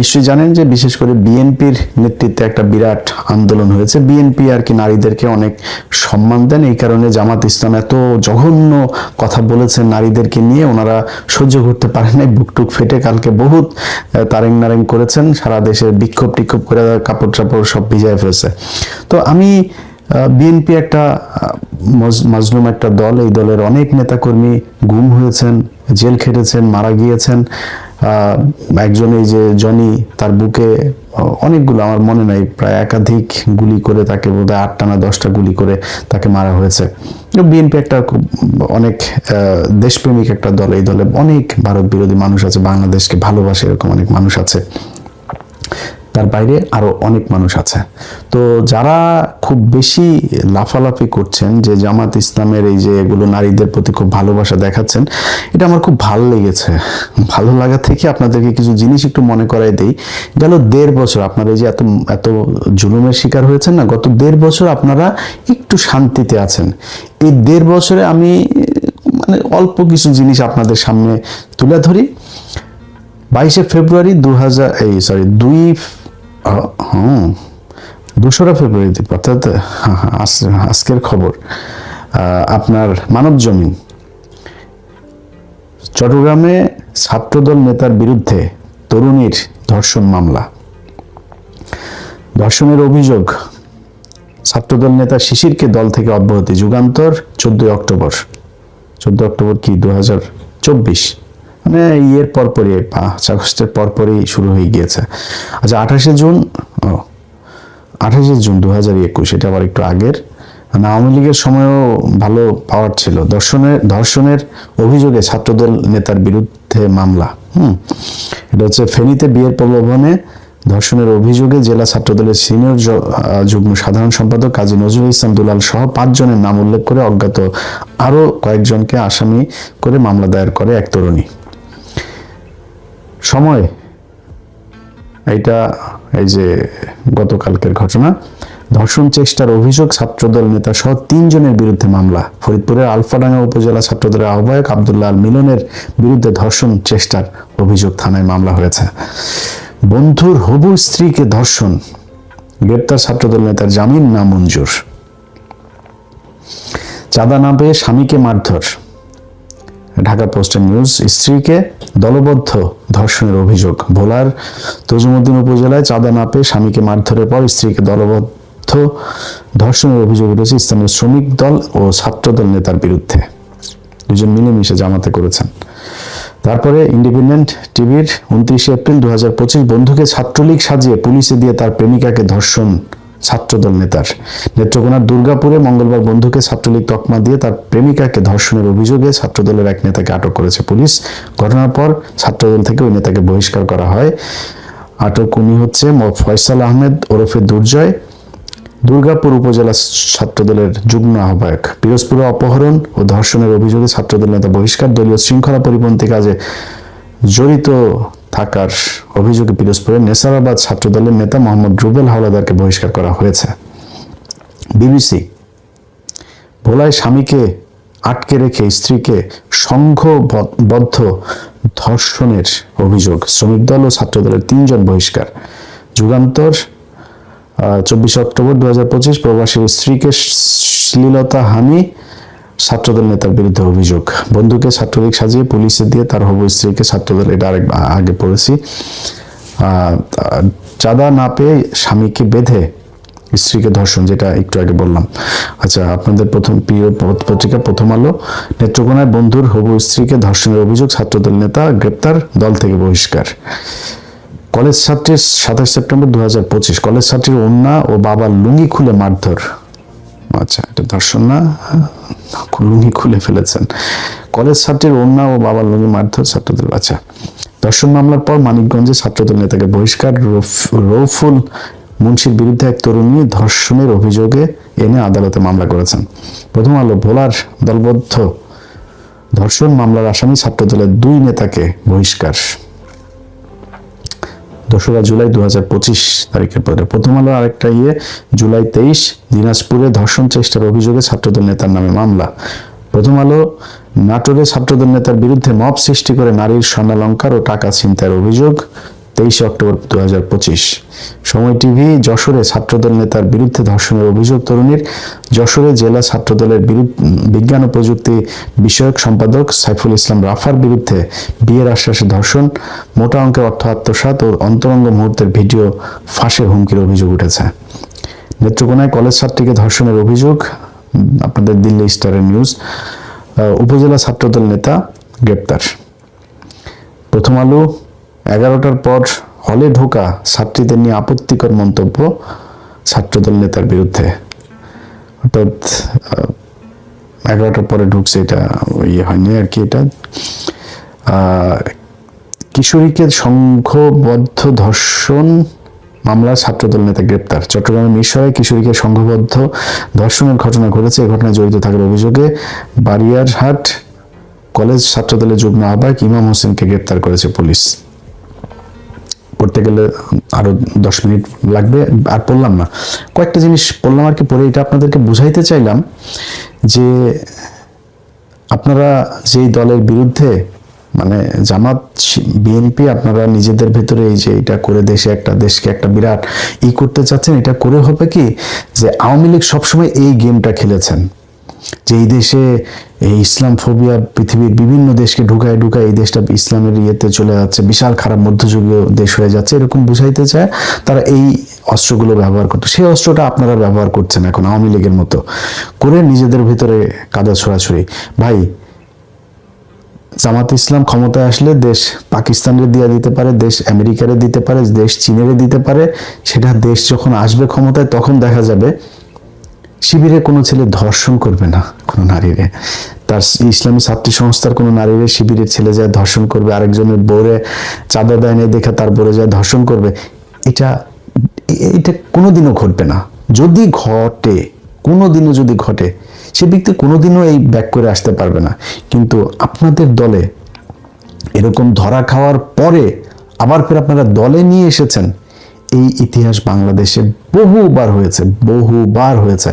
নিশ্চয়ই জানেন যে বিশেষ করে বিএনপির নেতৃত্বে একটা বিরাট আন্দোলন হয়েছে। বিএনপি আর কি নারীদেরকে অনেক সম্মান দেন। এই কারণে জামাত ইসলাম এত জঘন্য কথা বলেছেন নারীদেরকে নিয়ে। ওনারা সহ্য করতে পারেন নাই। বুকটুক ফেটে কালকে বহুত তারেং নারেং করেছেন। সারা দেশে বিক্ষোভ টিক্ষোভ করে কাপড় চাপড় সব ভিজায় ফেলছে। তো আমি বিএনপি একটা মাজলুম একটা দল। এই দলের অনেক নেতাকর্মী গুম হয়েছেন, জেল খেটেছেন, মারা গিয়েছেন। একজন এই যে জনি, তার বুকে অনেকগুলো আমার মনে নাই, প্রায় একাধিক গুলি করে তাকে বোধ হয় আটটা না দশটা গুলি করে তাকে মারা হয়েছে। বিএনপি একটা খুব অনেক দেশপ্রেমিক একটা দল, এই দলে অনেক ভারত বিরোধী মানুষ আছে, বাংলাদেশকে ভালোবাসে এরকম অনেক মানুষ আছে। তার বাইরে আরও অনেক মানুষ আছে। তো যারা খুব বেশি লাফালাফি করছেন যে জামাত ইসলামের এই যে এগুলো নারীদের প্রতি খুব ভালোবাসা দেখাচ্ছেন, এটা আমার খুব ভালো লেগেছে। ভালো লাগা থেকে আপনাদেরকে কিছু জিনিস একটু মনে করাই দেই। গেল দেড় বছর আপনারা এই যে এত এত জুলুমের শিকার হয়েছেন না, গত দেড় বছর আপনারা একটু শান্তিতে আছেন। এই দেড় বছরে আমি মানে অল্প কিছু জিনিস আপনাদের সামনে তুলে ধরি। বাইশে ফেব্রুয়ারি দু হাজার এই সরি দুই হুম। দোসরা ফেব্রুয়ারি অর্থাৎ হ্যাঁ, হ্যাঁ, আজ- আজকের খবর। আপনার মানব জমিন। চট্টগ্রামে ছাত্রদল নেতার বিরুদ্ধে তরুণীর ধর্ষণ মামলা। ধর্ষণের অভিযোগ ছাত্রদল নেতা শিশিরকে দল থেকে অব্যাহতি। যুগান্তর চোদ্দই অক্টোবর। চোদ্দ অক্টোবর কি? দু হাজার চব্বিশ। মানে ইয়ের পরপরই পাঁচ আগস্টের পরপরই শুরু হয়ে গিয়েছে। আচ্ছা আঠাশে জুন, ও, আঠাশে জুন দু হাজার একুশ, এটা আবার একটু আগের। মানে আওয়ামী লীগের সময়ও ভালো পাওয়ার ছিল। ধর্ষণের ধর্ষণের অভিযোগে ছাত্রদল নেতার বিরুদ্ধে মামলা, হুম? এটা হচ্ছে ফেনীতে বিয়ের প্রলোভনে ধর্ষণের অভিযোগে জেলা ছাত্রদলের সিনিয়র যুগ্ম সাধারণ সম্পাদক কাজী নজরুল ইসলাম দুলাল সহ পাঁচজনের নাম উল্লেখ করে অজ্ঞাত আরও কয়েকজনকে আসামি করে মামলা দায়ের করে এক তরুণী। সময়। এইটা এই যে গতকালকের ঘটনা। ধর্ষণ চেষ্টার অভিযোগ ছাত্রদল নেতা সহ তিনজনের বিরুদ্ধে মামলা। ফরিদপুরের আলফাডাঙ্গা উপজেলা ছাত্রদলের আহ্বায়ক আবদুল্লাহ মিলনের বিরুদ্ধে ধর্ষণ চেষ্টার অভিযোগ থানায় মামলা হয়েছে। বন্ধুর হবু স্ত্রীকে ধর্ষণ। গ্রেপ্তার ছাত্রদল নেতার জামিন না মঞ্জুর চাঁদা না পেয়ে স্বামীকে মারধর। ঢাকা পোস্টের নিউজ স্ত্রীকে দলবদ্ধ ধর্ষণের অভিযোগ। ভোলার তজুমুদ্দিন উপজেলায় চাঁদা না পেয়ে স্বামীকে মারধরের পর স্ত্রীকে দলবদ্ধ ধর্ষণের অভিযোগ উঠেছে স্থানীয় শ্রমিক দল ও ছাত্রদল নেতার বিরুদ্ধে। দুজন মিলেমিশে জামাতে করেছেন। তারপরে ইন্ডিপেন্ডেন্ট টিভির উনত্রিশে এপ্রিল দু হাজার পঁচিশ বন্ধুকে ছাত্রলীগ সাজিয়ে পুলিশে দিয়ে তার প্রেমিকাকে ধর্ষণ ছাত্রদল নেতার। নেত্রকোনার দুর্গাপুরে মঙ্গলবার বন্ধুকে ছাত্রলীগ তকমা দিয়ে তার প্রেমিকাকে ধর্ষণের অভিযোগে ছাত্রদলের এক নেতাকে আটক করেছে পুলিশ। ঘটনার পর ছাত্রদল থেকে ওই নেতাকে বহিষ্কার করা হয়। আটক উনি হচ্ছে ফয়সাল আহমেদ ওরফে দুর্জয়। দুর্গাপুর উপজেলা ছাত্রদলের যুগ্ম আহ্বায়ক। পিরোজপুরে অপহরণ ও ধর্ষণের অভিযোগে ছাত্রদল নেতা বহিষ্কার। দলীয় শৃঙ্খলা পরিপন্থী কাজে জড়িত থাকার অভিযোগে পিরোজপুরের নেসারাবাদ ছাত্রদলের নেতা মোহাম্মদ রুবেল হাওলাদারকে বহিষ্কার করা হয়েছে। বিবিসি ভোলায় স্বামীকে আটকে রেখে স্ত্রীকে সংঘবদ্ধ ধর্ষণের অভিযোগ। শ্রমিক দল ও ছাত্রদলের তিনজন বহিষ্কার। যুগান্তর চব্বিশে অক্টোবর দু প্রবাসীর স্ত্রীকে শ্লীলতা হানি ছাত্রদল নেতার বিরুদ্ধে অভিযোগ। বন্ধুকে ছাত্রলীগ সাজিয়ে পুলিশে দিয়ে তার হবু স্ত্রীকে ছাত্রদল এটা আরেক, আগে পড়েছি। চাঁদা না পেয়ে স্বামীকে বেঁধে স্ত্রীকে ধর্ষণ, যেটা একটু আগে বললাম। আচ্ছা আপনাদের প্রথম প্রিয় পত- পত্রিকা, প্রথম আলো। নেত্রকোনায় বন্ধুর হবু স্ত্রীকে ধর্ষণের অভিযোগ ছাত্রদল নেতা গ্রেপ্তার, দল থেকে বহিষ্কার। কলেজ ছাত্রীর সাতাশ সেপ্টেম্বর দু কলেজ ছাত্রীর অন্যা ও বাবার লুঙ্গি খুলে মারধর। আচ্ছা এটা ধর্ষণ না লুঙ্গি খুলে ফেলেছেন। কলেজ ছাত্রীর অন্যা ও বাবার লুঙ্গি মারধর ছাত্রদল আচ্ছা ধর্ষণ মামলার পর মানিকগঞ্জে ছাত্রদল নেতাকে বহিষ্কার রৌফুল মুন্সির বিরুদ্ধে এক তরুণী ধর্ষণের অভিযোগে এনে আদালতে মামলা করেছেন। প্রথম আলো, ভোলার দলবদ্ধ ধর্ষণ মামলার আসামি ছাত্রদলের দুই নেতাকে বহিষ্কার। দোসরা জুলাই দু হাজার পঁচিশ তারিখের পরে। প্রথম আলো আরেকটা ইয়ে জুলাই তেইশ, দিনাজপুরে ধর্ষণ চেষ্টার অভিযোগে ছাত্রদল নেতার নামে মামলা। প্রথম আলো, নাটোরে ছাত্রদল নেতার বিরুদ্ধে মব সৃষ্টি করে নারীর স্বর্ণালঙ্কার ও টাকা ছিনতাইয়ের অভিযোগ। তেইশে অক্টোবর দু হাজার পঁচিশ। সময় টিভি, যশোরে ছাত্রদল নেতার বিরুদ্ধে ধর্ষণের অভিযোগ তরুণীর। যশোরে জেলা ছাত্রদলের বিজ্ঞান ও প্রযুক্তি বিষয়ক সম্পাদক সাইফুল ইসলাম রাফার বিরুদ্ধে বিয়ের আশ্বাসে ধর্ষণ। মোটা অঙ্কের অর্থ আত্মসাৎ ও অন্তরঙ্গ মুহূর্তের ভিডিও ফাঁসের হুমকির অভিযোগ উঠেছে। নেত্রকোনায় কলেজ ছাত্রীকে ধর্ষণের অভিযোগ, আপনাদের দিল্লি স্টারের নিউজ। উপজেলা ছাত্রদল নেতা গ্রেপ্তার। প্রথম আলো এগারোটার পর হলে ঢোকা ছাত্রীদের নিয়ে আপত্তিকর মন্তব্য ছাত্রদল নেতার বিরুদ্ধে। অর্থাৎ এগারোটার পরে ঢুকছে এটা ইয়ে হয়নি আর কি এটা। কিশোরীকে সংঘবদ্ধ ধর্ষণ মামলার ছাত্রদল নেতা গ্রেপ্তার। চট্টগ্রামের মিরসরাই কিশোরীকে সংঘবদ্ধ ধর্ষণের ঘটনা ঘটেছে। এই ঘটনায় জড়িত থাকার অভিযোগে বারিয়ারহাট কলেজ ছাত্রদলের যুগ্ম আহ্বায়ক ইমাম হোসেনকে গ্রেপ্তার করেছে পুলিশ। পড়তে গেলে আরও দশ মিনিট লাগবে। আর পড়লাম না। কয়েকটা জিনিস পড়লাম আর কি, পড়ে এটা আপনাদেরকে বুঝাইতে চাইলাম যে আপনারা যেই দলের বিরুদ্ধে মানে জামাত, বিএনপি আপনারা নিজেদের ভেতরে এই যে এটা করে দেশে একটা, দেশকে একটা বিরাট ই করতে চাচ্ছেন, এটা করে হবে কি যে আওয়ামী লীগ সবসময় এই গেমটা খেলেছেন। যে এই দেশে এই ইসলাম ফোবিয়া পৃথিবীর বিভিন্ন দেশকে ঢুকায় ঢুকায় এই দেশটা ইসলামের ইয়েতে চলে যাচ্ছে, বিশাল খারাপ মধ্যযুগীয় দেশ হয়ে যাচ্ছে, এরকম বুঝাইতে চায় তারা এই অস্ত্রগুলো ব্যবহার করতো। সেই অস্ত্রটা আপনারা ব্যবহার করছেন এখন আওয়ামী লীগের মতো। করে নিজেদের ভিতরে কাদা ছড়াছড়ি। ভাই, জামাত ইসলাম ক্ষমতায় আসলে দেশ পাকিস্তানের দিয়ে দিতে পারে, দেশ আমেরিকারে দিতে পারে, দেশ চীনেরে দিতে পারে, সেটা দেশ যখন আসবে ক্ষমতায় তখন দেখা যাবে শিবিরে কোনো ছেলে ধর্ষণ করবে না কোনো নারীরে। তার ইসলামী ছাত্রী সংস্থার কোনো নারীরে শিবিরের ছেলে যায় ধর্ষণ করবে, আরেকজনের বোরে চাঁদা দেয় নেই দেখে তার বোরে যায় ধর্ষণ করবে। এটা এটা কোনোদিনও ঘটবে না। যদি ঘটে, কোনোদিনও যদি ঘটে, সে ব্যক্তি কোনোদিনও এই ব্যাক করে আসতে পারবে না। কিন্তু আপনাদের দলে এরকম ধরা খাওয়ার পরে আবার ফের আপনারা দলে নিয়ে এসেছেন এই ইতিহাস বাংলাদেশে বহুবার হয়েছে বহুবার হয়েছে।